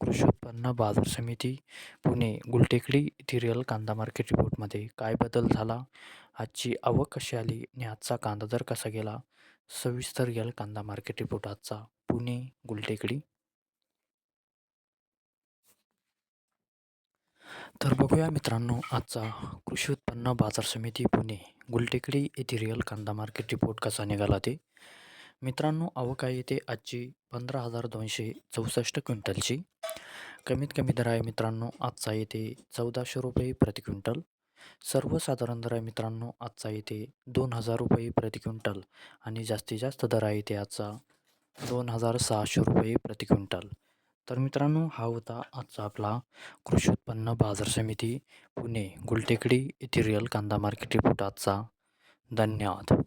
कृषी उत्पन्न बाजार समिती पुणे गुलटेकडी इथिरियल कांदा मार्केट रिपोर्टमध्ये काय बदल झाला? आजची आवक कशी आली आणि आजचा कांदा दर कसा गेला? सविस्तर गेल कांदा मार्केट रिपोर्ट आजचा पुणे गुलटेकडी. तर बघूया मित्रांनो आजचा कृषी उत्पन्न बाजार समिती पुणे गुलटेकडी इथिरियल कांदा मार्केट रिपोर्ट कसा निघाला ते. मित्रांनो अवकाळी येते आजची पंधरा हजार दोनशे चौसष्ट क्विंटलची. कमीत कमी दर आहे मित्रांनो आजचा येते चौदाशे रुपये प्रति क्विंटल. सर्वसाधारण दर आहे मित्रांनो आजचा येते दोन हजार रुपये प्रति क्विंटल. आणि जास्तीत जास्त दर आहे ते आजचा दोन हजार सहाशे रुपये प्रति क्विंटल. तर मित्रांनो हा होता आजचा आपला कृषी उत्पन्न बाजार समिती पुणे गुलटेकडी येथील रिअल कांदा मार्केट रिपोर्ट आजचा. धन्यवाद.